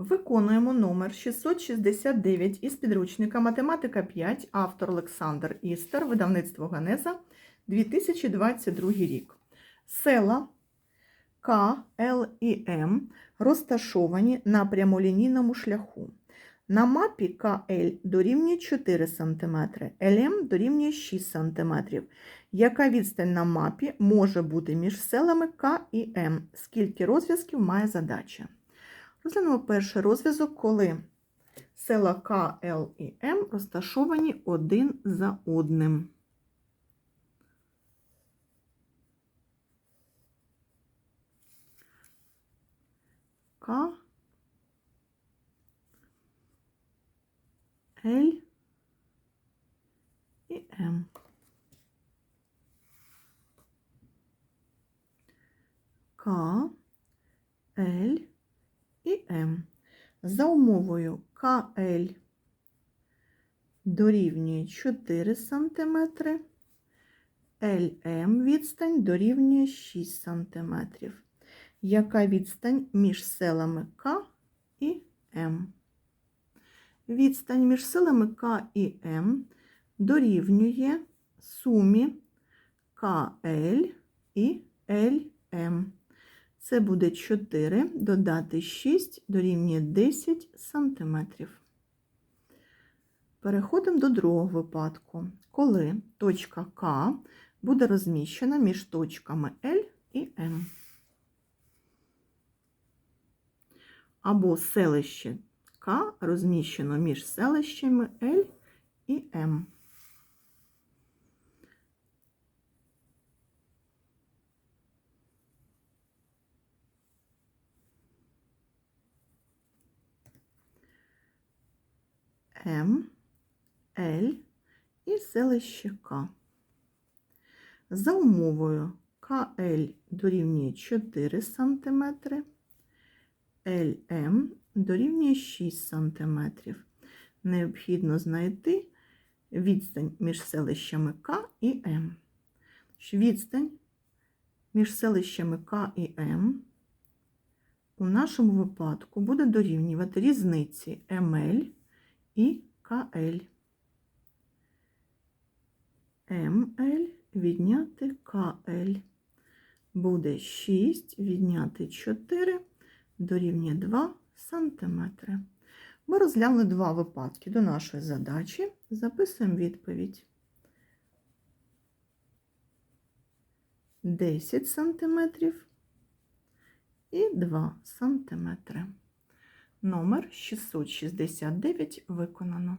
Виконуємо номер 669 із підручника Математика 5, автор Олександр Істер, видавництво Ганеза, 2022 рік. Села К, Л і М розташовані на прямолінійному шляху. На мапі КЛ дорівнює 4 см, ЛМ дорівнює 6 см. Яка відстань на мапі може бути між селами К і М? Скільки розв'язків має задача? Розглянемо перший розв'язок, коли села К, Л і М розташовані один за одним. К, Л і М. К, Л і М. За умовою КЛ дорівнює 4 см, ЛМ відстань дорівнює 6 см. Яка відстань між селами К і М? Відстань між селами К і М дорівнює сумі КЛ і ЛМ. Це буде 4 додати 6 дорівнює 10 см. Переходимо до другого випадку, коли точка К буде розміщена між точками L і М. Або селище К розміщено між селищами L і М. М, Л і селище К. За умовою КЛ дорівнює 4 см, ЛМ дорівнює 6 см. Необхідно знайти відстань між селищами К і М. Відстань між селищами К і М у нашому випадку буде дорівнювати різниці МЛ і КЛ. МЛ відняти КЛ. Буде 6 відняти 4 дорівнює 2 см. Ми розглянули два випадки до нашої задачі. Записуємо відповідь. 10 см і 2 см. Номер 669 виконано.